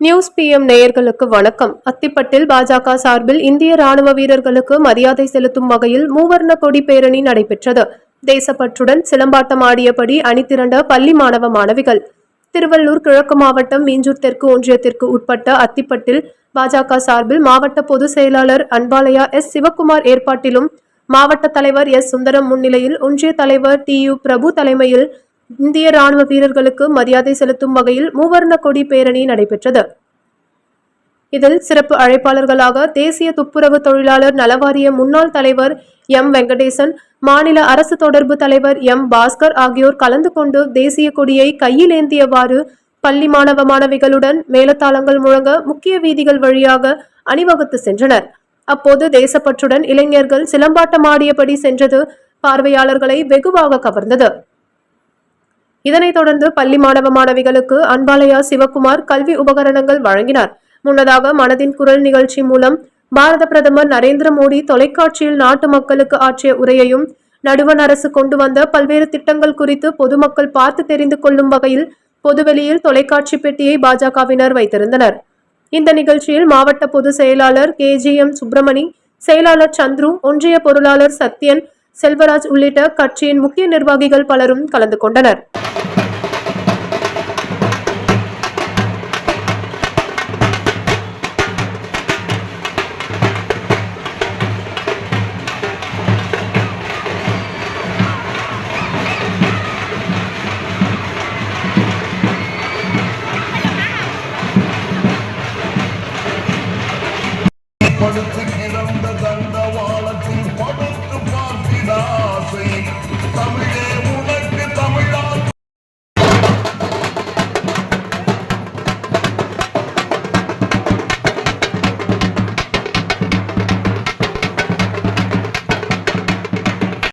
News PM நேயர்களுக்கு வணக்கம். அத்திப்பட்டில் பாஜக சார்பில் இந்திய ராணுவ வீரர்களுக்கு மரியாதை செலுத்தும் வகையில் மூவர்ண கொடி பேரணி நடைபெற்றது. தேசப்பற்றுடன் சிலம்பாட்டம் ஆடியபடி அணிதிரண்ட பள்ளி மாணவ மாணவிகள். திருவள்ளூர் கிழக்கு மாவட்டம் மீஞ்சூர் தெற்கு ஒன்றியத்திற்கு உட்பட்ட அத்திப்பட்டில் பாஜக சார்பில் மாவட்ட பொதுச் செயலாளர் அன்பாலயா எஸ். சிவக்குமார் ஏற்பாட்டிலும் மாவட்ட தலைவர் எஸ். சுந்தரம் முன்னிலையில் ஒன்றிய தலைவர் டி. யு. பிரபு தலைமையில் இந்திய ராணுவ வீரர்களுக்கு மரியாதை செலுத்தும் வகையில் மூவர்ண கொடி பேரணி நடைபெற்றது. இதில் சிறப்பு அழைப்பாளர்களாக தேசிய துப்புரவு தொழிலாளர் நலவாரிய முன்னாள் தலைவர் எம். வெங்கடேசன் மாநில அரசு தொடர்பு தலைவர் எம். பாஸ்கர் ஆகியோர் கலந்து கொண்டு தேசிய கொடியை கையில் ஏந்தியவாறு பள்ளி மாணவ மாணவிகளுடன் மேலத்தாளங்கள் முழங்க முக்கிய வீதிகள் வழியாக அணிவகுத்து சென்றனர். அப்போது தேசப்பற்றுடன் இளைஞர்கள் சிலம்பாட்டமாடியபடி சென்றது. பார்வையாளர்களை வெகுவாக கவர்ந்தது. இதனைத் தொடர்ந்து பள்ளி மாணவ மாணவிகளுக்கு அன்பாலயா சிவகுமார் கல்வி உபகரணங்கள் வழங்கினார். முன்னதாக மனதின் குரல் நிகழ்ச்சி மூலம் பாரத பிரதமர் நரேந்திர மோடி தொலைக்காட்சியில் நாட்டு மக்களுக்கு ஆற்றிய உரையையும் நடுவண் அரசு கொண்டு வந்த பல்வேறு திட்டங்கள் குறித்து பொதுமக்கள் பார்த்து தெரிந்து கொள்ளும் வகையில் பொதுவெளியில் தொலைக்காட்சி பெட்டியை பாஜகவினர் வைத்திருந்தனர். இந்த நிகழ்ச்சியில் மாவட்ட பொதுச் செயலாளர் கே ஜி எம் சுப்பிரமணி செயலாளர் சந்துரு ஒன்றிய பொருளாளர் சத்யன் செல்வராஜ் உள்ளிட்ட கட்சியின் முக்கிய நிர்வாகிகள் பலரும் கலந்து கொண்டனர். Politics.